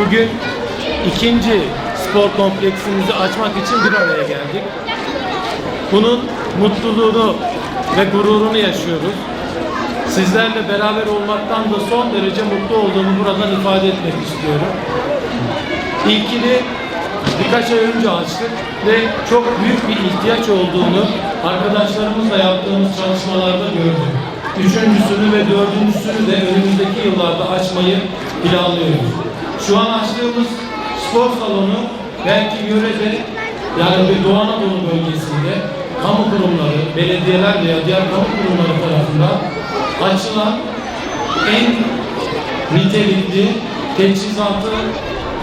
Bugün ikinci spor kompleksimizi açmak için bir araya geldik. Bunun mutluluğunu ve gururunu yaşıyoruz. Sizlerle beraber olmaktan da son derece mutlu olduğumu buradan ifade etmek istiyorum. İlkini birkaç ay önce açtık ve çok büyük bir ihtiyaç olduğunu arkadaşlarımızla yaptığımız çalışmalarda gördük. Üçüncüsünü ve dördüncüsünü de önümüzdeki yıllarda açmayı planlıyoruz. Şu an açtığımız spor salonu belki yörede yani bir Doğu Anadolu bölgesinde kamu kurumları, belediyeler veya diğer kamu kurumları tarafından açılan en nitelikli, teçhizatı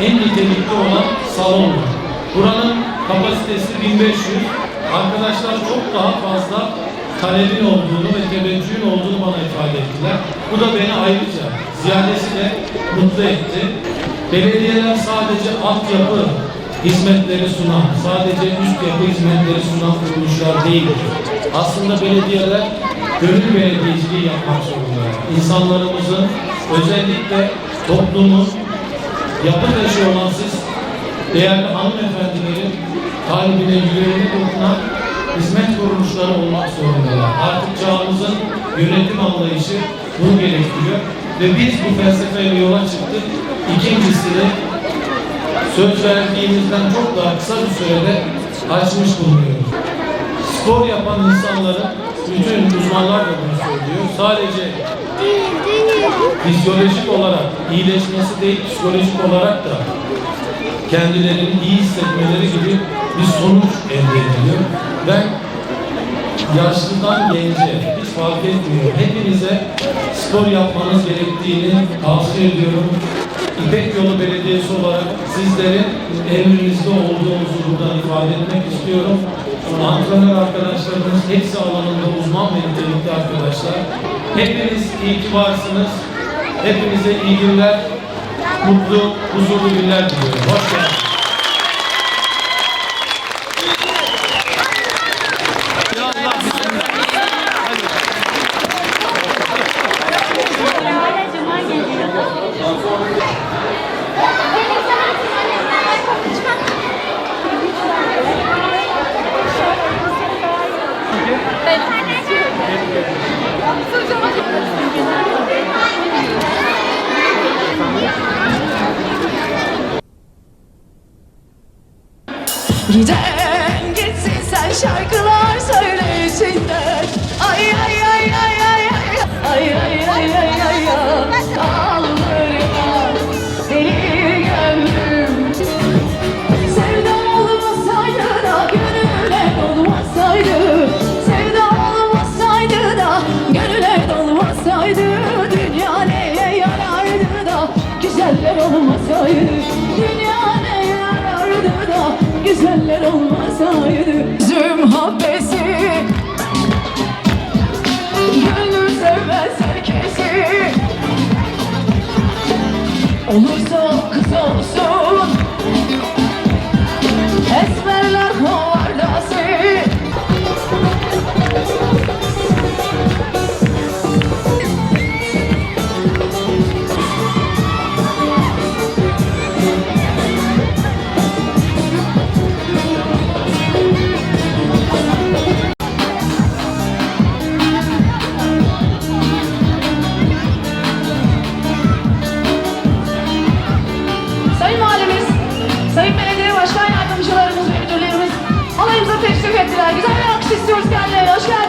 en nitelikli olan salon var. Buranın kapasitesi 1500. Arkadaşlar çok daha fazla talebin olduğunu ve teveccühün olduğunu bana ifade ettiler. Bu da beni ayrıca ziyadesiyle mutlu etti. Belediyeler sadece altyapı hizmetleri sunan, sadece üst yapı hizmetleri sunan kuruluşlar değildir. Aslında belediyeler gönül belediyeciliği yapmak zorunda. İnsanlarımızın özellikle toplumun yapı taşı olan siz değerli hanımefendilerin kalbine yüreğine dokunan hizmet kuruluşları olmak zorundalar. Artık çağımızın yönetim anlayışı bunu gerektiriyor. Ve biz bu felsefeyle yola çıktık. İkincisini söz verdiğimizden çok daha kısa bir sürede açmış bulunuyoruz. Spor yapan insanların bütün uzmanlar da bunu söylüyor. Sadece fizyolojik olarak iyileşmesi değil, psikolojik olarak da kendilerini iyi hissetmeleri gibi bir sonuç elde ediliyor. Ben yaşlıdan gence hiç fark etmiyor. Hepinize spor yapmanız gerektiğini tavsiye ediyorum. İpek Yolu Belediyesi olarak sizlerin emrinizde olduğunuzu buradan ifade etmek istiyorum. Antrenör arkadaşlarımız hepsi alanında uzman ve nitelikli arkadaşlar. Hepiniz iyi ki varsınız. Hepinize iyi günler, mutlu, huzurlu günler diliyorum. Hoş. Giden gitsin sen şarkılar olmasaydı Dünya neye yarardı da güzeller olmasaydı. Üzüm habbesi Gönlüm sevmez herkesi Olursa Güzel bir alkış istiyoruz kendilerine. Hoş geldiniz.